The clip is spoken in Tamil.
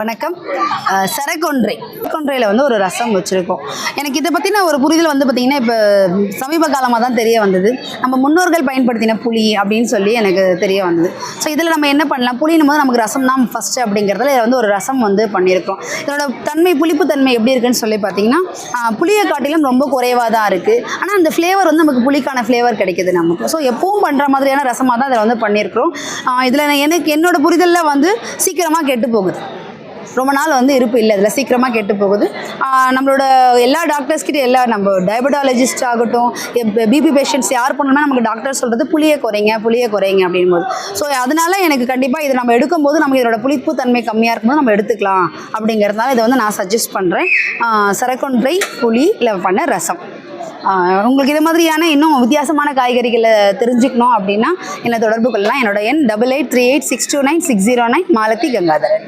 வணக்கம். சரக்கொன்றை. சரக்கொன்றையில் வந்து ஒரு ரசம் வச்சுருக்கோம். எனக்கு இதை பற்றின ஒரு புரிதல் வந்து பார்த்திங்கன்னா இப்போ சமீப காலமாக தான் தெரிய வந்தது. நம்ம முன்னோர்கள் பயன்படுத்தின புளி அப்படின்னு சொல்லி எனக்கு தெரிய வந்தது. ஸோ இதில் நம்ம என்ன பண்ணலாம்? புளினும் போது நமக்கு ரசம் தான் ஃபஸ்ட்டு அப்படிங்கிறதுல இதில் வந்து ஒரு ரசம் வந்து பண்ணியிருக்கோம். இதோட தன்மை புளிப்பு தன்மை எப்படி இருக்குன்னு சொல்லி பார்த்தீங்கன்னா புளியை காட்டிலும் ரொம்ப குறைவாக தான் இருக்குது ஆனால் அந்த ஃப்ளேவர் வந்து நமக்கு புளிக்கான ஃப்ளேவர் கிடைக்குது நமக்கு. ஸோ எப்பவும் பண்ணுற மாதிரியான ரசமாக தான் இதில் வந்து பண்ணியிருக்கிறோம். இதில் எனக்கு என்னோடய புரிதலில் வந்து சீக்கிரமாக கெட்டு போகுது. ரொம்ப நாள் வந்து இருப்பு இல்லை. இதில் சீக்கிரமாக கெட்டு போகுது. நம்மளோட எல்லா டாக்டர்ஸ்கிட்ட எல்லா நம்ம டயபெட்டாலஜிஸ்ட் ஆகட்டும் பிபி பேஷண்ட்ஸ் யார் பண்ணணும்னா நமக்கு டாக்டர் சொல்கிறது புளியை குறைங்க புளியை குறைங்க அப்படின்போது ஸோ அதனால எனக்கு கண்டிப்பாக இதை நம்ம எடுக்கும்போது நமக்கு இதோட புளிப்பு தன்மை கம்மியாக இருக்கும்போது நம்ம எடுத்துக்கலாம். அப்படிங்கிறதுனால இதை வந்து நான் சஜஸ்ட் பண்ணுறேன் சரக்கொன்றை புளி இல்லை பண்ண ரசம். உங்களுக்கு இது மாதிரியான இன்னும் வித்தியாசமான காய்கறிகளை தெரிஞ்சுக்கணும் அப்படின்னா என்னை தொடர்பு கொள்ளலாம். என்னோட எண் double eight three eight six two nine six zero nine Malathi Gangadharan.